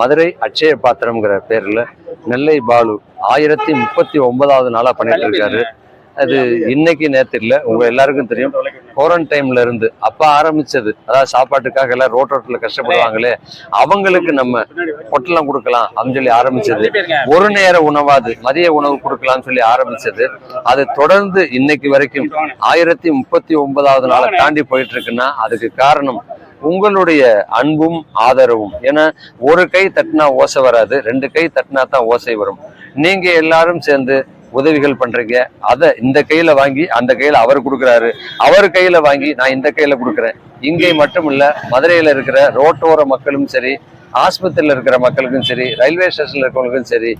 மதுரை அட்சய பாத்திரம்ங்கிற பேர்ல நெல்லை பாலு ஆயிரத்தி முப்பத்தி ஒன்பதாவது நாளா பண்ணிட்டு இருக்காரு அது இன்னைக்கு நேற்று இல்லை உங்க எல்லாருக்கும் தெரியும். குவாரண்டைன்ல இருந்து அப்ப ஆரம்பிச்சது. அதாவது சாப்பாட்டுக்காக எல்லாம் ரோட் ரோட்ல கஷ்டப்படுவாங்களே அவங்களுக்கு நம்ம பொட்டலம் கொடுக்கலாம் அப்படின்னு சொல்லி ஆரம்பிச்சது. ஒரு நேர உணவாது மதிய உணவு கொடுக்கலாம்னு சொல்லி ஆரம்பிச்சது. அது தொடர்ந்து இன்னைக்கு வரைக்கும் ஆயிரத்தி முப்பத்தி ஒன்பதாவது நாளை தாண்டி போயிட்டு இருக்குன்னா அதுக்கு காரணம் உங்களுடைய அன்பும் ஆதரவும். ஏன்னா ஒரு கை தட்டினா ஓசை வராது ரெண்டு கை தட்டினா தான் ஓசை வரும். நீங்க எல்லாரும் சேர்ந்து உதவிகள் பண்றீங்க. அதை இந்த கையில வாங்கி அந்த கையில அவர் கொடுக்குறாரு. அவர் கையில வாங்கி நான் இந்த கையில கொடுக்குறேன். இங்கே மட்டும் இல்ல மதுரையில இருக்கிற ரோட்டோர மக்களும் சரி ஆஸ்பத்திரியில இருக்கிற மக்களுக்கும் சரி ரயில்வே ஸ்டேஷன்ல இருக்கிறவங்களுக்கும் சரி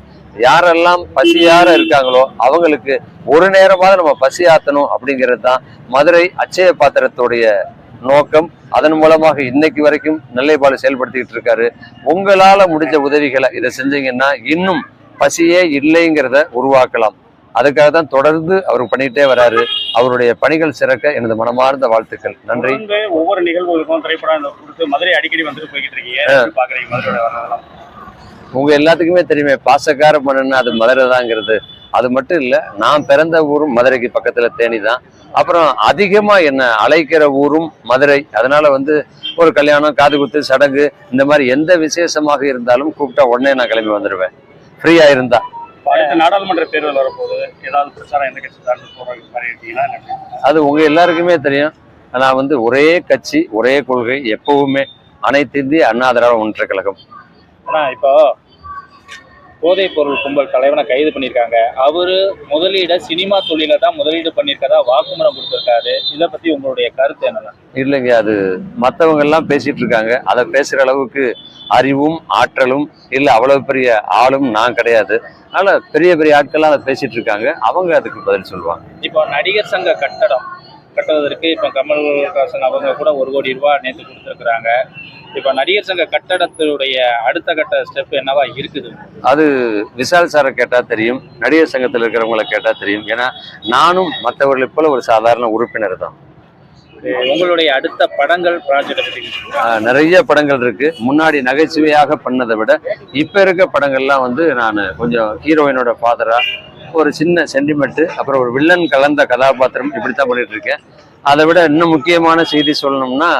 யாரெல்லாம் பசியார இருக்காங்களோ அவங்களுக்கு ஒரு நேரமாவது நம்ம பசி ஆத்தணும் அப்படிங்கிறது தான் மதுரை அச்சய பாத்திரத்துடைய நோக்கம். அதன் மூலமாக இன்னைக்கு வரைக்கும் நெல்லைப்பாடு செயல்படுத்திக்கிட்டு இருக்காரு. உங்களால முடிஞ்ச உதவிகளை இதை செஞ்சீங்கன்னா இன்னும் பசியே இல்லைங்கிறத உருவாக்கலாம். அதுக்காக தான் தொடர்ந்து அவர் பண்ணிட்டே வராரு. அவருடைய பணிகள் சிறக்க எனது மனமார்ந்த வாழ்த்துக்கள். நன்றி. ஒவ்வொரு நிகழ்வுகளுக்கும் திரைப்படம் கொடுத்து மதுரை அடிக்கடி வந்துட்டு போய்கிட்டு இருக்கீங்க? உங்க எல்லாத்துக்குமே தெரியுமே பாசக்கார மண்ணுன்னு அது மதுரை தாங்கிறது அது மட்டும் இல்ல நான் பிறந்த ஊரும் மதுரைக்கு பக்கத்துல தேனி தான் அப்புறம் அதிகமா என்ன அழைக்கிற ஊரும் மதுரை. அதனால வந்து ஒரு கல்யாணம் காது குத்து சடங்கு இந்த மாதிரி எந்த விசேஷமாக இருந்தாலும் கூப்பிட்டா உடனே நான் கிளம்பி வந்துடுவேன் ஃப்ரீயா இருந்தா. அடுத்த நாடாளுமன்ற தேர்தல் ஏதாவது பிரச்சாரம் எந்த கட்சி சார்ந்து எப்படி? அது உங்க எல்லாருக்குமே தெரியும். நான் வந்து ஒரே கட்சி ஒரே கொள்கை எப்பவுமே அனைத்து இந்திய அண்ணா திராவிட முன்னேற்ற கழகம். ஆனா இப்போ போதைப் பொருள் கும்பல் தலைவனை கைது பண்ணியிருக்காங்க. அவரு முதலீட சினிமா தொழில தான் முதலீடு பண்ணியிருக்கதா வாக்குமூலம் கொடுத்திருக்காரு. இதை பத்தி உங்களுடைய கருத்து என்னன்னா இல்லைங்க அது மற்றவங்க எல்லாம் பேசிட்டு இருக்காங்க அதை பேசுற அளவுக்கு அறிவும் ஆற்றலும் இல்லை அவ்வளவு பெரிய ஆளும் நான் கிடையாது. அதனால பெரிய பெரிய ஆட்கள்லாம் அதை பேசிட்டு இருக்காங்க அவங்க அதுக்கு பதில் சொல்லுவாங்க. இப்போ நடிகர் சங்க கட்டடம் கட்டுவதற்கு இப்போ கமல்ஹாசன் அவங்க கூட ஒரு கோடி ரூபாய் நேற்று கொடுத்துருக்குறாங்க. இப்போ நடிகர் சங்க கட்டடத்தினுடைய அடுத்த கட்ட ஸ்டெப் என்னவா இருக்குது? அது விசால் சாரை கேட்டா தெரியும் நடிகர் சங்கத்தில் இருக்கிறவங்கள கேட்டா தெரியும். ஏன்னா நானும் மற்றவர்களை போல ஒரு சாதாரண உறுப்பினர் தான். உங்களுடைய அடுத்த படங்கள் ப்ராஜெக்ட் நிறைய படங்கள் இருக்கு. முன்னாடி நகைச்சுவையாக பண்ணதை விட இப்ப இருக்க படங்கள்லாம் வந்து நான் கொஞ்சம் ஹீரோயினோட ஃபாதரா ஒரு சின்ன சென்டிமெண்ட் அப்புறம் ஒரு வில்லன் கலந்த கதாபாத்திரம் இப்படித்தான் பண்ணிட்டு இருக்கேன் அதை விட இன்னும் முக்கியமான செய்தி சொல்லணும்னா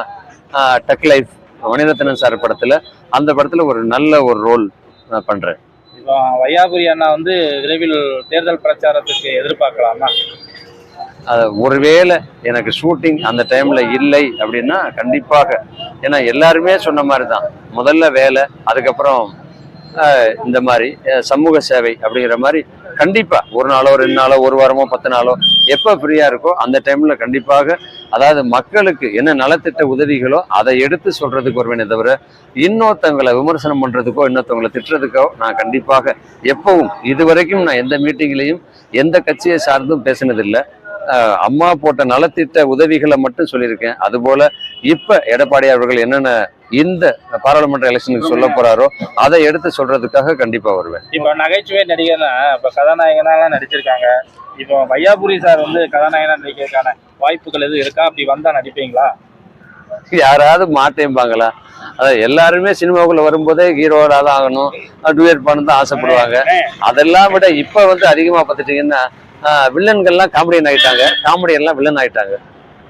டக் லைஃப் மணிரத்னன் சார் படத்துல. அந்த படத்துல ஒரு நல்ல ஒரு ரோல் நான் பண்றேன். இப்போ வையாபுரி அண்ணா வந்து விரைவில் தேர்தல் பிரச்சாரத்துக்கு எதிர்பார்க்கலாமா? அது ஒருவேளை எனக்கு ஷூட்டிங் அந்த டைம்ல இல்லை அப்படின்னா கண்டிப்பாக. ஏன்னா எல்லாருமே சொன்ன மாதிரி தான் முதல்ல வேலை அதுக்கப்புறம் இந்த மாதிரி சமூக சேவை அப்படிங்கிற மாதிரி கண்டிப்பா ஒரு நாளோ ரெண்டு நாளோ ஒரு வாரமோ பத்து நாளோ எப்போ ஃப்ரீயா இருக்கோ அந்த டைம்ல கண்டிப்பாக அதாவது மக்களுக்கு என்ன நலத்திட்ட உதவிகளோ அதை எடுத்து சொல்றதுக்கு வருவேனே தவிர இன்னொருத்தவங்களை விமர்சனம் பண்றதுக்கோ இன்னொருத்தவங்களை திட்டுறதுக்கோ நான் கண்டிப்பாக எப்பவும் இதுவரைக்கும் நான் எந்த மீட்டிங்லையும் எந்த கட்சியை சார்ந்தும் பேசினதில்லை. அம்மா போட்ட நலத்திட்ட உதவிகளை மட்டும் சொல்லியிருக்கேன். அதுபோல இப்போ எடப்பாடி அவர்கள் என்னென்ன இந்த பாராளுமன்ற எலெக்ஷனுக்கு சொல்ல போறாரோ அதை எடுத்து சொல்றதுக்காக கண்டிப்பா வருவேன். இப்போ நகைச்சுவை நடிகர்னா இப்போ கதாநாயகனாலாம் நடிச்சிருக்காங்க. இப்போ வையாபுரி சார் வந்து கதாநாயகனா நடிக்கிறதுக்கான வாய்ப்புகள் எதுவும் இருக்கா? அப்படி வந்தா நடிப்பீங்களா? யாராவது மாட்டேம்பாங்களா அதான் எல்லாருமே சினிமாவுக்குள்ள வரும்போதே ஹீரோவா தான் ஆகணும் டுவேட் பண்ண தான் ஆசைப்படுவாங்க. அதெல்லாம் விட இப்ப வந்து அதிகமா பார்த்துட்டீங்கன்னா வில்லன்கள்லாம் காமெடியன் ஆயிட்டாங்க. காமெடியன்லாம் வில்லன் ஆயிட்டாங்க.